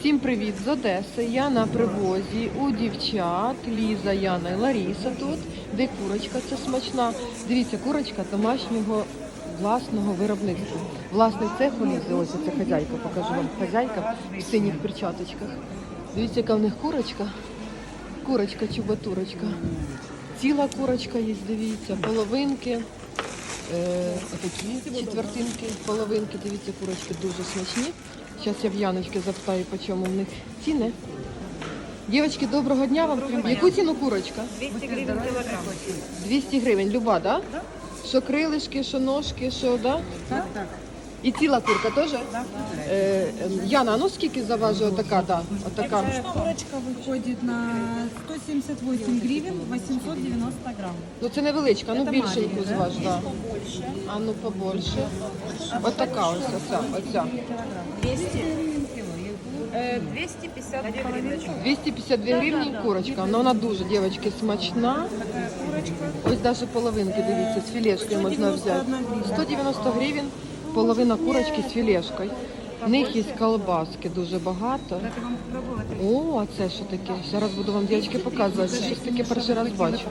Всім привіт з Одеси. Я на привозі у дівчат. Ліза, Яна і Ларіса тут. Де курочка це смачна. Дивіться, курочка домашнього власного виробництва. Власний цех у Лізи, ось це хазяйка, покажу вам. Хазяйка в синіх перчаточках. Дивіться, яка в них курочка. Курочка, чубатурочка. Ціла курочка є, дивіться, половинки. Е, отакі четвертинки, половинки, дивіться, курочки дуже смачні. Зараз я в Яночки запитаю, по чому в них ціни. Дівчатки, доброго дня вам. Яку ціну курочка? 200 гривень кілограм. 200 гривень, люба, да? Що крилишки, що ножки, що, да? Так, так. І ціла курка теж? Е, ем, Яна, а ну скільки заважує отака, да? Отака. Курочка выходит на 178 гривен, 890 грамм. Ну це невеличка, ну більшеньку да? зваж, да. А ну побольше. Отака ось оця, оця. 200. Э, 250 гривен. 252 гривні курочка, але вона дуже, дівчатки, смачна. Ось навіть половинки, дивіться, з філешкою можна взяти. 190 гривень, половина курочки з філешкою. В них є колбаски дуже багато. О, а це що таке? Зараз буду вам, дівчатки, показувати. Щось таке перший раз бачу.